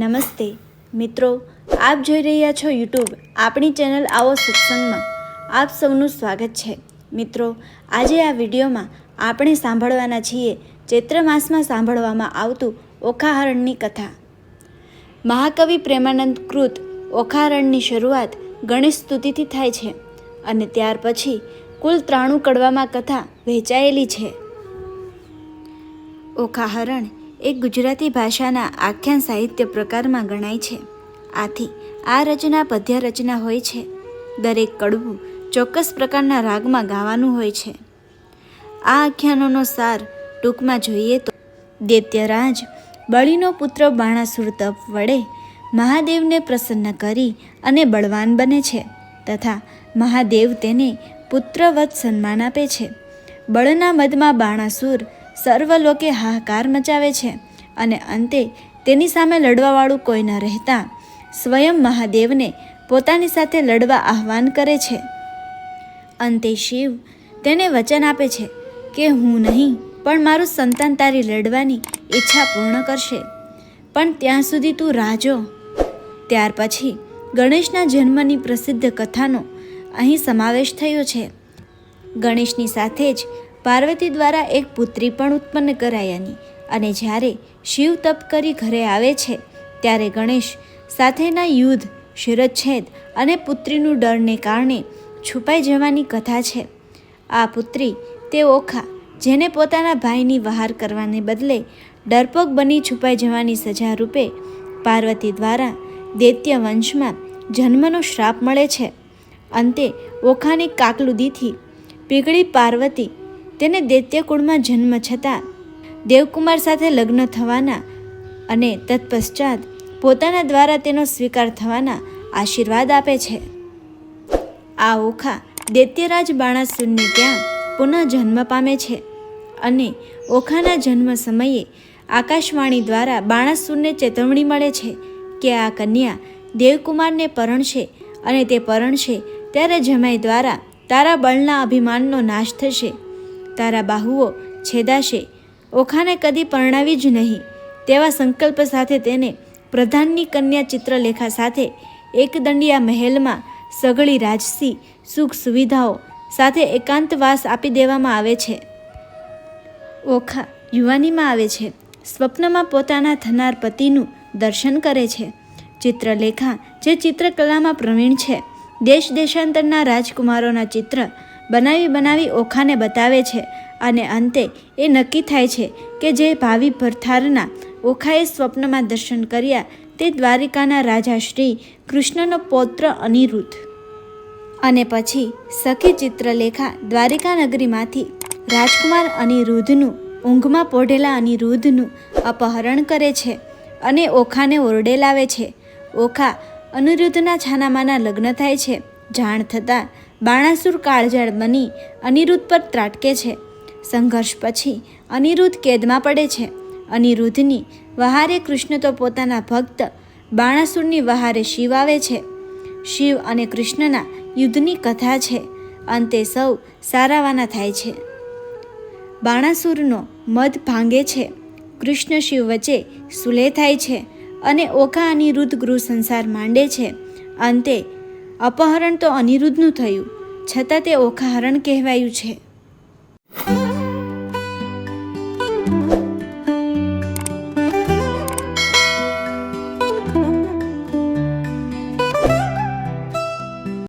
નમસ્તે. મિત્રો, આપ જોઈ રહ્યા છો યુટ્યુબ, આપણી ચેનલ આવો સત્સંગમાં. આપ સૌનું સ્વાગત છે. મિત્રો, આજે આ વિડીયોમાં આપણે સાંભળવાના છીએ ચૈત્ર માસમાં સાંભળવામાં આવતું ઓખાહરણની કથા. મહાકવિ પ્રેમાનંદ કૃત ઓખાહરણની શરૂઆત ગણેશ સ્તુતિથી થાય છે અને ત્યાર પછી કુલ ત્રાણું કડવામાં કથા વહેંચાયેલી છે. ઓખાહરણ એ ગુજરાતી ભાષાના આખ્યાન સાહિત્ય પ્રકારમાં ગણાય છે. આથી આ રચના પદ્ય રચના હોય છે. દરેક કડવું ચોક્કસ પ્રકારના રાગમાં ગાવાનું હોય છે. આ આખ્યાનોનો સાર ટૂંકમાં જોઈએ તો દૈત્યરાજ બળીનો પુત્ર બાણાસુર તપ વડે મહાદેવને પ્રસન્ન કરી અને બળવાન બને છે તથા મહાદેવ તેને પુત્રવત સન્માન આપે છે. બળના મદમાં બાણાસુર સર્વલોકે હાહાકાર મચાવે છે અને અંતે તેની સામે લડવાવાળું કોઈ ન રહેતા, સ્વયં મહાદેવને પોતાની સાથે લડવા આહ્વાન કરે છે. અંતે શિવ તેને વચન આપે છે કે હું નહીં, પણ મારું સંતાન તારી લડવાની ઈચ્છા પૂર્ણ કરશે. પણ ત્યાં સુધી તું રાજો ત્યાર પછી ગણેશના જન્મની પ્રસિદ્ધ કથાનો અહીં સમાવેશ થયો છે. ગણેશની સાથે જ પાર્વતી દ્વારા એક પુત્રી પણ ઉત્પન્ન કરાયાની અને જ્યારે શિવ તપ કરી ઘરે આવે છે, ત્યારે ગણેશ સાથેના યુદ્ધ, શિરચ્છેદ અને પુત્રીનું ડરને કારણે છુપાઈ જવાની કથા છે. આ પુત્રી તે ઓખા, જેને પોતાના ભાઈની વહાર કરવાને બદલે ડરપોક બની છુપાઈ જવાની સજા રૂપે પાર્વતી દ્વારા દૈત્ય વંશમાં જન્મનો શ્રાપ મળે છે. અંતે ઓખાની કાકલુદીથી પીગળી પાર્વતી તેને દૈત્યકુળમાં જન્મ છતાં દેવકુમાર સાથે લગ્ન થવાના અને તત્પશ્ચાત પોતાના દ્વારા તેનો સ્વીકાર થવાના આશીર્વાદ આપે છે. આ ઓખા દૈત્યરાજ બાણાસુરને ત્યાં પુનઃ જન્મ પામે છે અને ઓખાના જન્મ સમયે આકાશવાણી દ્વારા બાણાસુરને ચેતવણી મળે છે કે આ કન્યા દેવકુમારને પરણશે અને તે પરણશે ત્યારે જમાઈ દ્વારા તારા બળના અભિમાનનો નાશ થશે. તારા બાહુઓ છેદાશે. ઓખાને કદી પરણાવી જ નહીં. તેવા સંકલ્પ સાથે તેને પ્રધાનની કન્યા ચિત્રલેખા સાથે એકદંડિયા મહેલમાં સગળી રાજસી, સુખ સુવિધાઓ સાથે એકાંતવાસ આપી દેવામાં આવે છે. ઓખા યુવાનીમાં આવે છે. સ્વપ્નમાં પોતાના થનાર પતિનું દર્શન કરે છે. ચિત્રલેખા જે ચિત્રકલામાં પ્રવીણ છે. દેશ દેશાંતરના રાજકુમારોના ચિત્ર બનાવી બનાવી ઓખાને બતાવે છે અને અંતે એ નક્કી થાય છે કે જે ભાવિ ભરથારના ઓખાએ સ્વપ્નમાં દર્શન કર્યા તે દ્વારિકાના રાજા શ્રી કૃષ્ણનો પૌત્ર અનિરુદ્ધ. અને પછી સખી ચિત્રલેખા દ્વારિકા નગરીમાંથી રાજકુમાર અનિરુદ્ધનું ઊંઘમાં પોઢેલા અનિરુદ્ધનું અપહરણ કરે છે અને ઓખાને ઓરડે લાવે છે. ઓખા અનિરુદ્ધના છાનામાના લગ્ન થાય છે. જાણ થતાં બાણાસુર કાળજાળ બની અનિરુદ્ધ પર ત્રાટકે છે. સંઘર્ષ પછી અનિરુદ્ધ કેદમાં પડે છે. અનિરુદ્ધની વહારે કૃષ્ણ તો પોતાના ભક્ત બાણાસુરની વહારે શિવ આવે છે. શિવ અને કૃષ્ણના યુદ્ધની કથા છે. અંતે સૌ સારાવાના થાય છે. બાણાસુરનો મધ ભાંગે છે. કૃષ્ણ શિવ વચ્ચે સુલે થાય છે અને ઓખા અનિરુદ્ધ ગૃહ સંસાર માંડે છે. અંતે અપહરણ તો અનિરુદ્ધનું થયું છતાં તે ઓખાહરણ કહેવાયું છે.